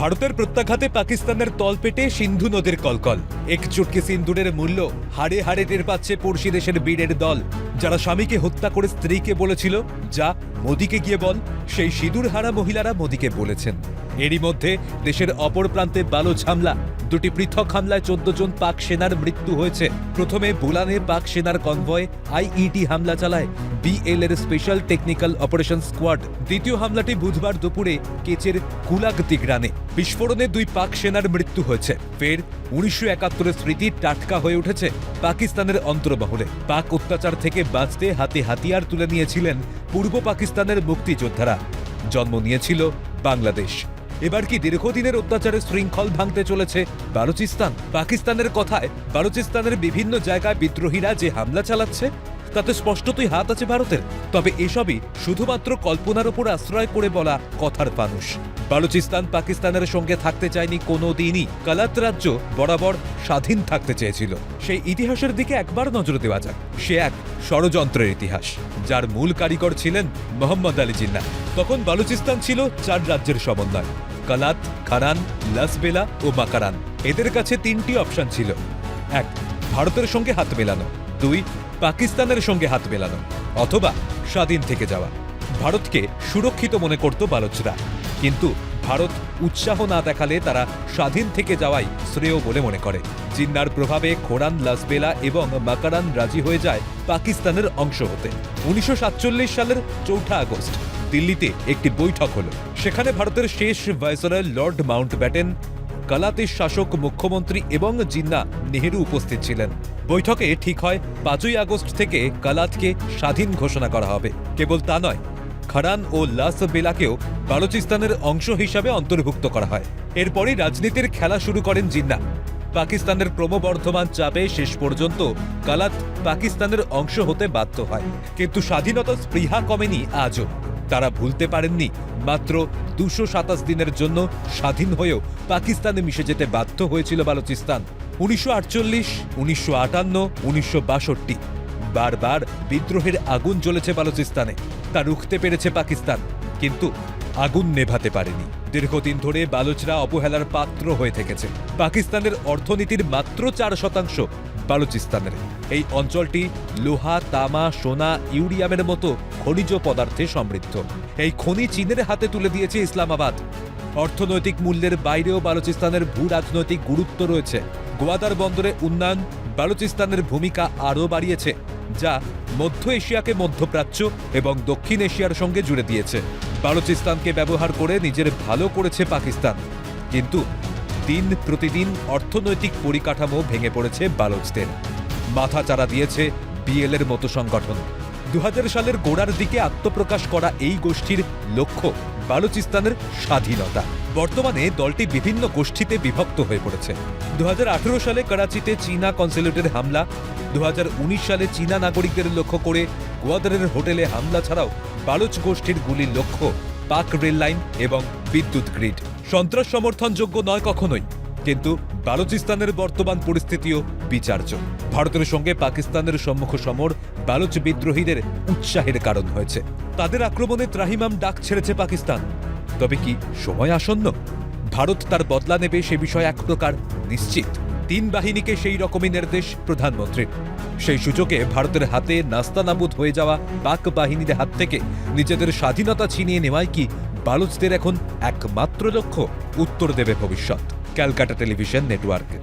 ভারতের প্রত্যাঘাতে পাকিস্তানের তলপেটে সিন্ধু নদীর কলকল। এক চুটকি সিন্দুরের মূল্য হাড়ে হাড়ে টের পাচ্ছে পড়শি দেশের বীরের দল। যারা স্বামীকে হত্যা করে স্ত্রীকে বলেছিল, যা মোদিকে গিয়ে বল, সেই সিঁদুর হারা মহিলারা মোদিকে বলেছেন। এরই মধ্যে দেশের অপর প্রান্তে বালোচ হামলা দুটি পৃথক হামলায় চোদ্দ জন পাক সেনার মৃত্যু হয়েছে। প্রথমে বুলানে পাক সেনার কনভয় আইইডি হামলা চালায় বিএল এর স্পেশাল টেকনিক্যাল অপারেশন স্কোয়াড। দ্বিতীয় হামলাটি বুধবার দুপুরে কেচের কুলাক দিগরানে। বিস্ফোরণে দুই পাক সেনার মৃত্যু হয়েছে। ফের উনিশশো একাত্তরের স্মৃতি টাটকা হয়ে উঠেছে পাকিস্তানের অন্তর্মহলে। পাক অত্যাচার থেকে বাঁচতে হাতে হাতিয়ার তুলে নিয়েছিলেন পূর্ব পাকিস্তানের মুক্তিযোদ্ধারা। জন্ম নিয়েছিল বাংলাদেশ। এবার কি দীর্ঘদিনের অত্যাচারের শৃঙ্খল ভাঙতে চলেছে বালুচিস্তান? পাকিস্তানের কথায় বালুচিস্তানের বিভিন্ন জায়গায় বিদ্রোহীরা যে হামলা চালাচ্ছে তাতে স্পষ্টতই হাত আছে ভারতের। তবে এসবই শুধুমাত্র কল্পনার উপর আশ্রয় করে বলা কথার মানুষ। বালুচিস্তান পাকিস্তানের সঙ্গে থাকতে চায়নি কোনো দিনই। কালাত রাজ্য বরাবর স্বাধীন থাকতে চেয়েছিল। সেই ইতিহাসের দিকে একবার নজর দেওয়া যাক। সে এক ষড়যন্ত্রের ইতিহাস, যার মূল কারিগর ছিলেন মোহাম্মদ আলী জিন্না তখন বালুচিস্তান ছিল চার রাজ্যের সমন্বয়। কালাত খারান লাসবেলা ও মাকারান। এদের কাছে তিনটি অপশন ছিল। এক, ভারতের সঙ্গে হাত মেলানো। দুই পাকিস্তানের সঙ্গে হাত মেলানো, অথবা স্বাধীন থেকে যাওয়া। ভারতকে সুরক্ষিত মনে করত বালোচরা। কিন্তু ভারত উৎসাহ না দেখালে তারা স্বাধীন থেকে যাওয়াই শ্রেয় বলে মনে করে। জিন্নার প্রভাবে খোরান লাসবেলা এবং মাকারান রাজি হয়ে যায় পাকিস্তানের অংশ হতে। উনিশশো সাতচল্লিশ সালের চৌঠা আগস্ট দিল্লিতে একটি বৈঠক হল। সেখানে ভারতের শেষ ভাইসরয় লর্ড মাউন্ট ব্যাটেন কালাতের শাসক মুখ্যমন্ত্রী এবং জিন্না নেহেরু উপস্থিত ছিলেন। বৈঠকে ঠিক হয়, পাঁচই আগস্ট থেকে কালাতকে স্বাধীন ঘোষণা করা হবে। কেবল তা নয়, খারান ও লাস বেলাকেও বালুচিস্তানের অংশ হিসাবে অন্তর্ভুক্ত করা হয়। এরপরই রাজনীতির খেলা শুরু করেন জিন্না। পাকিস্তানের ক্রমবর্ধমান চাপে শেষ পর্যন্ত কালাত পাকিস্তানের অংশ হতে বাধ্য হয়। কিন্তু স্বাধীনতা স্পৃহা কমেনি আজও। তারা ভুলতে পারেননি। মাত্র দুশো সাতাশ দিনের জন্য স্বাধীন হয়েও পাকিস্তানে মিশে যেতে বাধ্য হয়েছিল বালুচিস্তান। উনিশশো আটচল্লিশ, উনিশশো আটান্ন, উনিশশো বাষট্টি। বারবার বিদ্রোহের আগুন জ্বলেছে বালুচিস্তানে। তা রুখতে পেরেছে পাকিস্তান। কিন্তু আগুন নেভাতে পারেনি। দীর্ঘদিন ধরে বালুচরা অবহেলার পাত্র হয়ে থেকেছে। পাকিস্তানের অর্থনীতির মাত্র চার শতাংশ বালুচিস্তানের। এই অঞ্চলটি লোহা, তামা, সোনা, ইউরিয়ামের মতো খনিজ পদার্থে সমৃদ্ধ। এই খনি চীনের হাতে তুলে দিয়েছে ইসলামাবাদ। অর্থনৈতিক মূল্যের বাইরেও বালুচিস্তানের ভূ রাজনৈতিক গুরুত্ব রয়েছে। গোয়াদার বন্দরে উন্নয়ন বালুচিস্তানের ভূমিকা আরও বাড়িয়েছে, যা মধ্য এশিয়াকে মধ্যপ্রাচ্য এবং দক্ষিণ এশিয়ার সঙ্গে জুড়ে দিয়েছে। বালুচিস্তানকে ব্যবহার করে নিজের ভালো করেছে পাকিস্তান। কিন্তু দিন প্রতিদিন অর্থনৈতিক পরিকাঠামো ভেঙে পড়েছে বালুচদের। মাথা চারা দিয়েছে বিএলের মতো সংগঠন। দু সালের গোড়ার দিকে আত্মপ্রকাশ করা এই গোষ্ঠীর লক্ষ্য বালুচিস্তানের স্বাধীনতা। বর্তমানে দলটি বিভিন্ন গোষ্ঠীতে বিভক্ত হয়ে পড়েছে। দুহাজার আঠারো সালে করাচিতে চীনা কনসুলেটের হামলা দু হাজার উনিশ সালে চীনা নাগরিকদের লক্ষ্য করে গোয়াদারের হোটেলে হামলা ছাড়াও বালুচ গোষ্ঠীর গুলির লক্ষ্য, পাক রেল লাইন এবং বিদ্যুৎ গ্রিড। সন্ত্রাস সমর্থনযোগ্য নয় কখনোই, কিন্তু বালুচিস্তানের বর্তমান পরিস্থিতিও বিচার্য। ভারতের সঙ্গে পাকিস্তানের সম্মুখ সমর বালুচ বিদ্রোহীদের উৎসাহের কারণ হয়েছে। তাদের আক্রমণে ত্রাহিমাম ডাক ছেড়েছে পাকিস্তান। তবে কি সময় আসন্ন? ভারত তার বদলা নেবে সে বিষয়ে এক প্রকার নিশ্চিত। তিন বাহিনীকে সেই রকমই নির্দেশ প্রধানমন্ত্রীর সেই সুযোগে ভারতের হাতে নাস্তানাবুদ হয়ে যাওয়া পাক বাহিনীর হাত থেকে নিজেদের স্বাধীনতা ছিনিয়ে নেওয়াই কি বালুচদের এখন একমাত্র লক্ষ্য? উত্তর দেবে ভবিষ্যৎ। Calcutta television network.